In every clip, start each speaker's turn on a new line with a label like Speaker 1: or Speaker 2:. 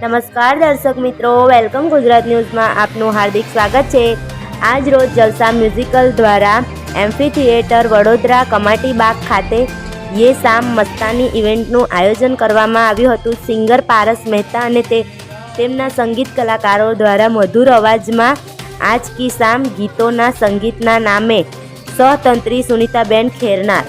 Speaker 1: નમસ્કાર દર્શક મિત્રો, વેલકમ ગુજરાત ન્યૂઝમાં આપનું હાર્દિક સ્વાગત છે. આજ રોજ જલસા મ્યુઝિકલ દ્વારા એમ્ફી થિયેટર વડોદરા કમાટી બાગ ખાતે યે શામ મસ્તાની ઇવેન્ટનું આયોજન કરવામાં આવ્યું હતું. સિંગર પારસ મહેતા અને તે તેમના સંગીત કલાકારો દ્વારા મધુર અવાજમાં આજ કી શામ ગીતોના સંગીતના નામે સહતંત્રી સુનીતાબેન ખેરનાર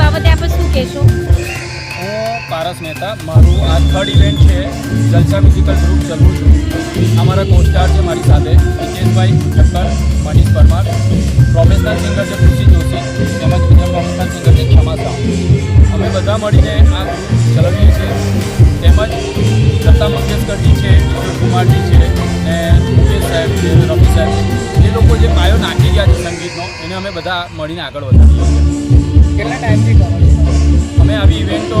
Speaker 2: બાબતે આપણે શું કહેશો?
Speaker 3: હું પારસ મહેતા, મારું આ થર્ડ ઇવેન્ટ છે, જલસા મ્યુઝિકલ ગ્રુપ ચલવું છું. અમારા કોસ્ટાર છે મારી સાથે હિતેશભાઈ ઠક્કર, મનીષ પરમાર પ્રોફેશનલ સિંગર છે ખુશી જોશી, તેમજ બીજા પ્રોફેશનલ સિંગર છે શાહ. અમે બધા મળીને આ ગ્રુપ ચલાવીએ છીએ. તેમજ લતા મંગેશકરજી છે, કિશોર કુમારજી છે, ને મુકેશ સાહેબ છે રફી સાહેબ એ લોકો જે પાયો નાખી ગયા છે સંગીતનો, એને અમે બધા મળીને આગળ વધારીએ છીએ. કેટલા ટાઈમથી કરો અમે આવી ઇવેન્ટો